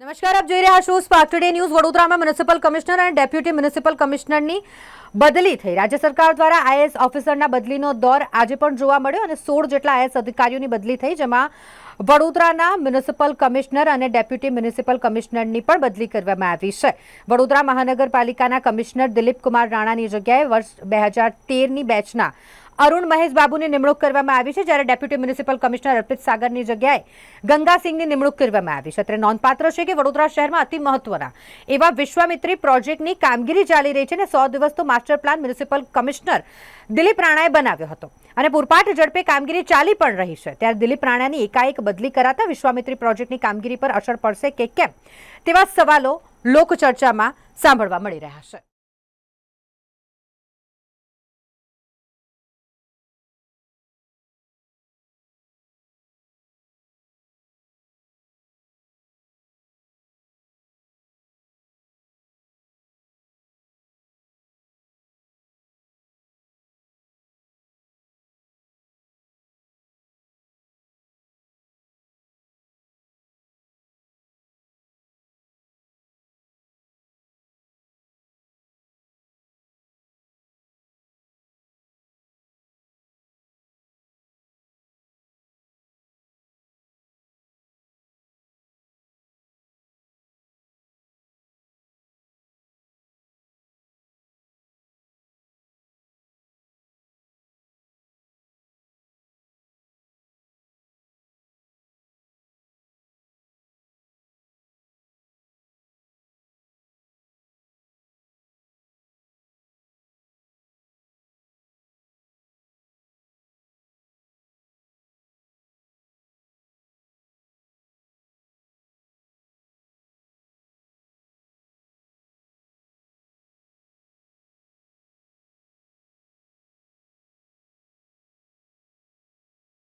નમસ્કાર, આપ જોઈ રહ્યા છો સ્પાર્ક ટુડે ન્યૂઝ. વડોદરામાં મ્યુનિસિપલ કમિશનર અને ડેપ્યુટી મ્યુનિસિપલ કમિશનરની બદલી થઈ. રાજ્ય સરકાર દ્વારા આઈએએસ ઓફિસરના બદલીનો દોર આજે પણ જોવા મળ્યો અને સોળ જેટલા આઈએએસ અધિકારીઓની બદલી થઈ, જેમાં વડોદરાના મ્યુનિસિપલ કમિશનર અને ડેપ્યુટી મ્યુનિસિપલ કમિશનરની પણ બદલી કરવામાં આવી છે. વડોદરા મહાનગરપાલિકાના કમિશનર દિલીપ કુમાર રાણાની જગ્યાએ વર્ષ બે હજાર તેરની બેચના અરુણ મહેશ બાબુની નિમણૂક કરવામાં આવી છે જ્યારે ડેપ્યુટી મ્યુનિસિપલ કમિશનર અર્પિત સાગરની જગ્યાએ ગંગાસિંહની નિમણૂક કરવામાં આવી છે. અત્રે નોંધપાત્ર છે કે વડોદરા શહેરમાં અતિ મહત્વના એવા વિશ્વામિત્રી પ્રોજેક્ટની કામગીરી ચાલી રહી છે અને સો દિવસ તો master plan municipal commissioner Dilip રાણાએ બનાવ્યો હતો. અને પૂરપાટ ઝડપે કામગીરી ચાલી પણ રહી છે. ત્યારે દિલીપ રાણાની એકાએક બદલી કરાતા વિશ્વામિત્રી પ્રોજેક્ટની કામગીરી પર અસર પડશે કે કેમ તેવા સવાલો લોકચર્ચામાં સાંભળવા મળી રહ્યા છે.